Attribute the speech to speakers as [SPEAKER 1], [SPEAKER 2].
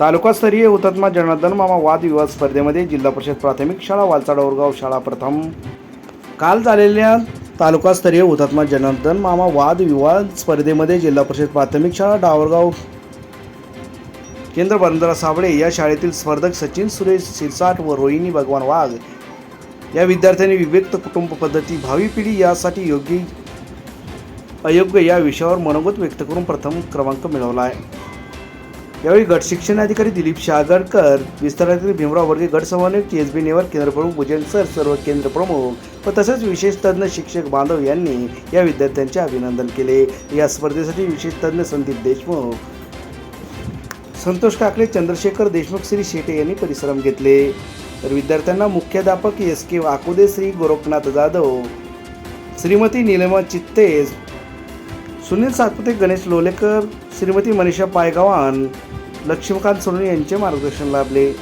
[SPEAKER 1] तालुकास्तरीय हुतात्मा जनार्दन मामा वादविवाद स्पर्धेमध्ये जिल्हा परिषद प्राथमिक शाळा वालचाड औरगाव शाळा प्रथम. काल झालेल्या तालुकास्तरीय हुतात्मा जनार्दन मामा वादविवाद स्पर्धेमध्ये जिल्हा परिषद प्राथमिक शाळा डावरगाव केंद्र बंदरा साबळे या शाळेतील स्पर्धक सचिन सुरेश सिरसाट व रोहिणी भगवान वाघ या विद्यार्थ्यांनी विविध कुटुंब पद्धती भावी पिढी यासाठी योग्य अयोग्य या विषयावर मनोगत व्यक्त करून प्रथम क्रमांक मिळवला आहे. यावेळी गट शिक्षणाधिकारी दिलीप शहागडकर विस्तारातील भीमराव वर्गे गट समन्वयक टी एस बी नेवर केंद्रप्रमुख भुजंग सर सर्व केंद्र प्रमुख व तसेच विशेष तज्ज्ञ शिक्षक बांधव यांनी या विद्यार्थ्यांचे अभिनंदन केले. या स्पर्धेसाठी विशेष तज्ज्ञ संदीप देशमुख संतोष काकडे चंद्रशेखर देशमुख श्री शेटे यांनी परिश्रम घेतले. तर विद्यार्थ्यांना मुख्याध्यापक एस के वाकुदे श्री गोरखनाथ जाधव श्रीमती निलमा चित्तेज सुनील सातपुते गणेश लोलेकर श्रीमती मनीषा पायगावान लक्ष्मीकांत सोनवणे यांचे मार्गदर्शन लाभले.